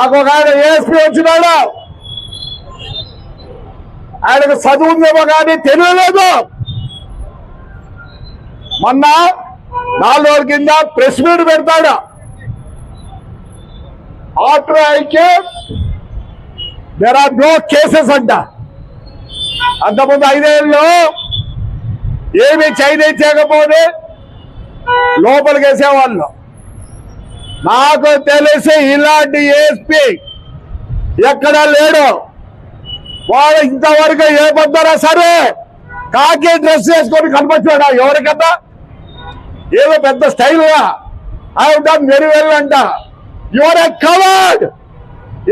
మాకు ఒక ఆయన ఏఎస్పీ వచ్చినాడు? ఆయనకు చదువు ఉందేమో కానీ తెలియలేదు. మొన్న నాలుగు రోజుల కింద ప్రెస్ మీట్ పెడతాడు. ఆఫ్టర్ ఐకే దేర్ ఆర్ నో కేసెస్ అంట. అంతకుముందు ఐదేళ్ళు ఏమి చైనా చేయకపోతే లోపలికి వేసేవాళ్ళు. నాకు తెలిసి ఇలాంటి ఏఎస్పీ ఎక్కడ లేడు. వాడు ఇంతవరకు ఏ పొద్దునా సరే కాకి డ్రెస్ వేసుకొని కనిపించాడా ఎవరికన్నా? ఏదో పెద్ద స్టైల్గా ఐ డన్ వెరీ వెల్ అంట. You're a coward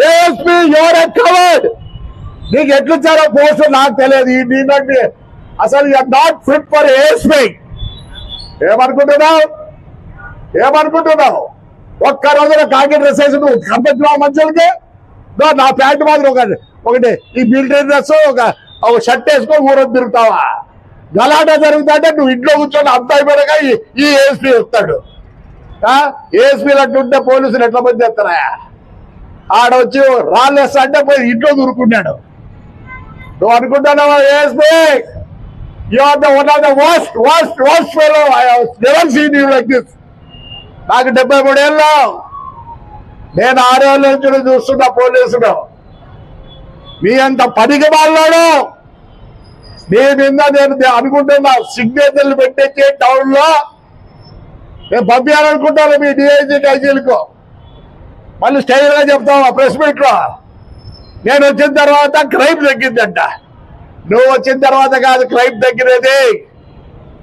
ASP you're a coward నీకు ఎట్లిచ్చారో పోస్ట్ నాకు తెలియదు. ఈ అసలు you are not fit for ASP ఏమనుకుంటున్నావు? ఏమనుకుంటున్నావు? ఒక్క రోజున కాకి డ్రెస్ వేసి నువ్వు కనిపించినావు మనుషులకి? నా ప్యాంట్ మాత్రం ఒకటి ఒకటి ఈ మిలిటరీ డ్రెస్ ఒక ఒక షర్ట్ వేసుకొని ఊరొద్దు తిరుగుతావా? గలాటా జరుగుతుంటే నువ్వు ఇంట్లో కూర్చొని అంత అయిపోయాక ఈ ఏఎస్పీ వస్తాడు. ఏఎస్పీలు అట్టుంటే పోలీసులు ఎట్లా మంది చేస్తారా? ఆడ వచ్చి రాళ్ళు వేస్తా అంటే పోయి ఇంట్లో దూరుకున్నాడు. నువ్వు అనుకుంటున్నావా ASP you are the one of the worst worst worst fellow I never seen you like this నాకు డెబ్బై మూడేళ్ళు. నేను ఆరేళ్ళ నుంచి చూస్తున్నా పోలీసులు. మీ అంత పనికి వాళ్ళాడు మీ మీద నేను అనుకుంటున్నా సిగ్నేచర్లు పెట్టించి టౌన్లో నేను పంపించాలనుకుంటాను మీ డిఐజీ ఐజీలకు మళ్ళీ స్టైల్గా చెప్తావా ప్రెస్ మీట్లో నేను వచ్చిన తర్వాత క్రైమ్ తగ్గిందంట. నువ్వు వచ్చిన తర్వాత కాదు క్రైమ్ తగ్గినది.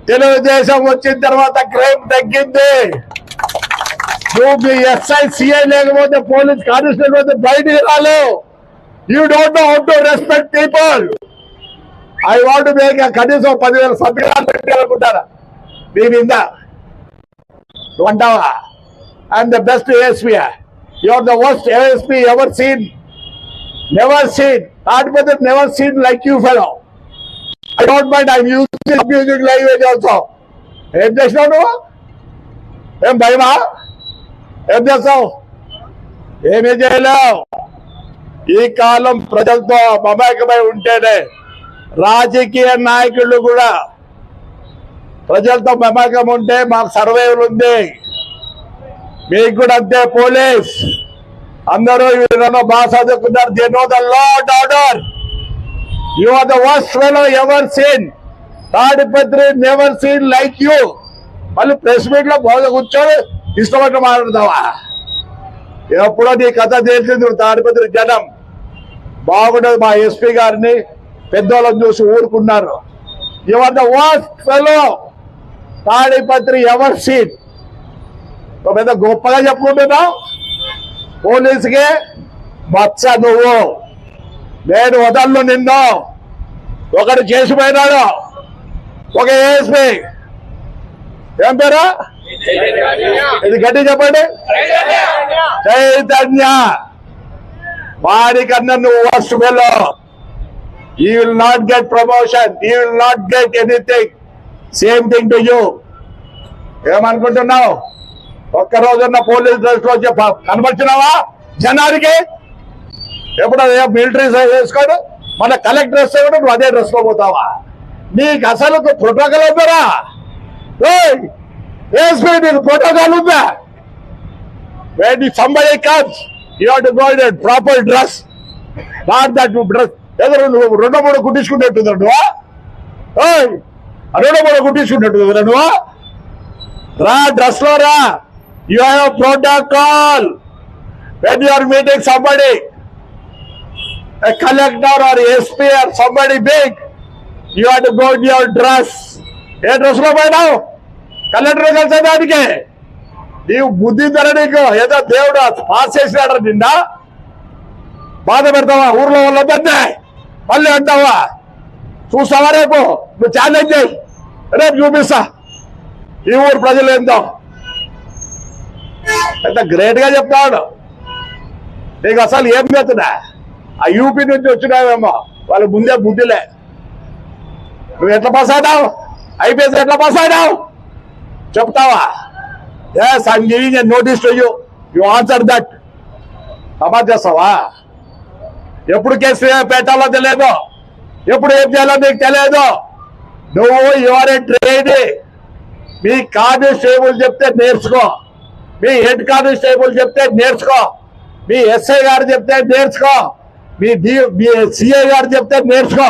తెలుగుదేశం వచ్చిన తర్వాత క్రైమ్ తగ్గింది. నువ్వు మీ ఎస్ఐ సిఐ లేకపోతే పోలీస్ కానిస్టేబుల్ అయితే బయటికి రాలేవు you don't know how to respect people I want make కనీసం పదివేల సభ్యులు పెట్టాలనుకుంటారా? మీ మీద. నువ్వు అంటావా? I'm the best ASP you are the worst ASP ever seen never seen కాకపోతే never seen like you fellow I don't mind I music music language also ఏం చేసినావు నువ్వు? ఏం భయమా? ఏం చేస్తావు? ఏమీ చేయలేవు. ఈ కాలం ప్రజలతో మమేకమై ఉంటేనే రాజకీయ నాయకులు కూడా ప్రజలతో మమేకం ఉంటే మాకు సర్వైవల్ ఉంది. మీకు కూడా అంతే పోలీస్. అందరూ వీళ్ళను బాగా చదువుకున్నారు. They know the law and order you are the worst fellow ever seen Tadipatri never seen like you మళ్ళీ ప్రెస్ మీట్లో బాగా కూర్చొని ఇష్టపడి మాట్లాడతావా? ఎప్పుడో నీ కథ తెలిసింది తాడిపత్రి జనం. బాగుండదు మా ఎస్పీ గారిని పెద్దోళ్ళని చూసి ఊరుకున్నారు. You're the fellow Tadipatri ever seen పెద్ద గొప్పగా చెప్పుకుంటున్నావు పోలీసుకి మచ్చ నువ్వు. నేను వదలను నిన్ను. ఒకడు చేసిపోయినాడు. ఒక ఏఎస్పీ ఏం పేరు? ఇది గట్టి చెప్పండి. చైతన్య వారికన్నా నువ్వు worst fellow you will not get promotion you will not get anything same thing to you ఏమనుకుంటున్నావు? ఒక్క రోజున్న పోలీస్ డ్రెస్లో కనపరిచినావా? జనానికి? ఎప్పుడు మిలిటరీ వేసుకోడు? మన కలెక్టర్ డ్రెస్ కూడా నువ్వు అదే డ్రెస్లో పోతావా? నీకు అసలు ప్రోటోకాల్ ఉందరా వేసుకో నీకు ప్రోటోకాల్ ఉందా when somebody comes, you have to go in a proper dress. Not that you dress. ఏదో నువ్వు రెండో మూడు కుట్టించుకున్నట్టుందా నువ్వు. రెండో మూడు కుట్టించుకున్నట్టు కదా నువ్వు. రా డ్రెస్లో రా. You have protocol when you are meeting somebody collector or SP or somebody big you have to go in your dress ఏ డ్రెస్లో పోయినావు? కలెక్టర్ కలిసేదానికి నీవు బుద్ధి ధర నీకు ఏదో దేవుడు పాస్ చేసినాడు నిన్న బాధ పెడతావా ఊర్లో వాళ్ళొద్దంటే మళ్ళీ అంటావా? చూస్తావా రేపు? నువ్వు ఛాలెంజ్ చేయి. రేపు చూపిస్తా. ఈ ఊరు ప్రజలు ఏందో ఎంత గ్రేట్గా చెప్తాడు. నీకు అసలు ఏం చేస్తున్నా? ఆ యూపీ నుంచి వచ్చినావేమో. వాళ్ళ ముందే బుద్ధిలే నువ్వు ఎట్లా పాస్ అవుతావు? ఐపీఎస్ ఎట్లా పాస్ అవుతావు? చెప్తావా? Yes I'm giving a notice to you answer that that. సమాజ్ చేస్తావా? ఎప్పుడు కేసు పెట్టాలో తెలియదు? ఎప్పుడు ఏం చేయాలో నీకు తెలియదు. నువ్వు యువర్ ఏ ట్రేడ్ మీ కానిస్టేబుల్ చెప్తే నేర్చుకో. మీ హెడ్ కానిస్టేబుల్ చెప్తే నేర్చుకో. మీ ఎస్ఐ గారు చెప్తే నేర్చుకో. మీ డి మీ సిఐ గారు చెప్తే నేర్చుకో.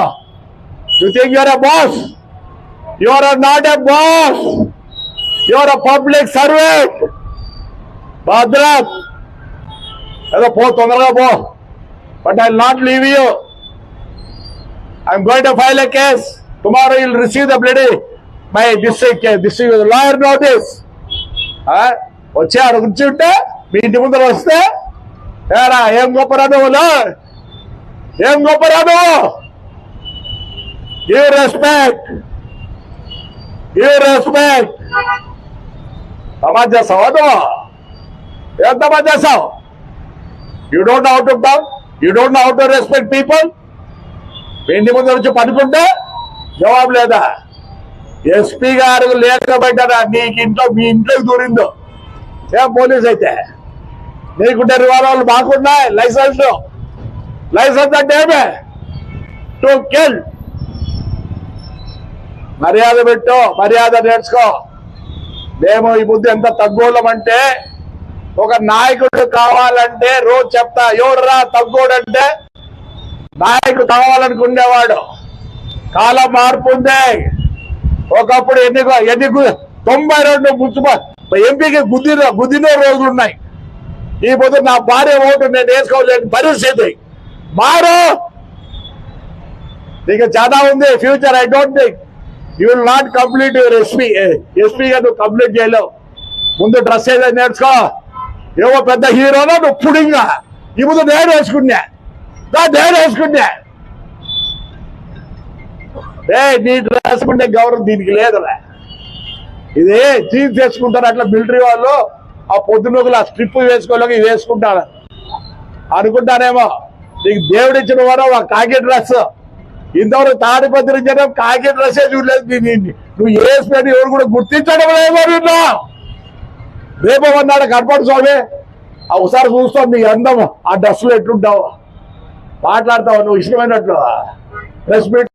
You think you're a boss you're not a boss you're public servant భద్రత్ ఏదో పో తొందరగా పో. But I not leave you I'm going to file a case tomorrow will receive the bloody my district district lawyer notice వచ్చి ఆడ కూర్చుంటే మీ ఇంటి ముందర వస్తే ఏరా ఏం గొప్ప నువ్వులో ఏం గొప్ప నువ్వు? గివ్ రెస్పెక్ట్ గివ్ రెస్పెక్ట్ సమాజ్ చేస్తావా నువ్వు ఏం సమాజ్ చేస్తావు you don't how to you don't how to respect people ఇంటి ముందు వచ్చి పడుకుంటే జవాబు లేదా? ఎస్పీ గారు లేకపోయినా నీకు ఇంట్లో మీ ఇంట్లోకి దూరిందో? ఏం పోలీస్ అయితే? నీకుంటే రివాల్వర్లు మాకున్నాయి లైసెన్స్. లైసెన్స్ అంటే ఏమే? To kill. మర్యాద పెట్టు మర్యాద నేర్చుకో. మేము ఈ బుద్ధి ఎంత తగ్గోళ్ళం అంటే ఒక నాయకుడు కావాలంటే రోజు చెప్తా ఎవడురా తగ్గోడంటే? నాయకుడు కావాలనుకునేవాడు. కాలం మార్పు ఉంది ఒకప్పుడు ఎన్ని ఎన్ని గు- తొంభై రెండు మున్సిపల్ ఎంపీకి గుద్దిన గుద్దిన రోజులు ఉన్నాయి. ఈ పొద్దు నా భార్య ఓటు నేను వేసుకోలేని పరిస్థితి. మారు. నీకు చాలా ఉంది. Future I don't think. You will not complete your SP ఎస్పీగా నువ్వు కంప్లీట్ చేయలేవు. ముందు డ్రెస్ ఏదో నేర్చుకో. ఏవో పెద్ద హీరోలో నువ్వు పుడింగా. ఈ ముందు నేను వేసుకున్నా. దా నేను వేసుకున్నా. ఏ నీ డ్రెస్ ఉండే గౌరవం దీనికి లేదురా. ఇది జీన్స్ వేసుకుంటారు అట్లా మిలిటరీ వాళ్ళు. ఆ పొద్దునొకలు ఆ స్ట్రిప్ వేసుకోలేక ఇవి వేసుకుంటారు. అనుకుంటానేమో నీకు దేవుడిచ్చిన వారు ఒక కాకి డ్రెస్. ఇంతవరకు తాడిపత్రి జనం కాకి డ్రెస్ చూడలేదు దీన్ని నువ్వు నువ్వు వేసుకొని ఎవరు కూడా గుర్తించడం లేదో రేపు అన్నాడు కనపడు స్వామి? ఒకసారి చూస్తాం నీ అందం. ఆ డ్రెస్సులు ఎట్లుంటావు? మాట్లాడతావు? నువ్వు ఇష్టమైనట్లు ప్రెస్ మీట్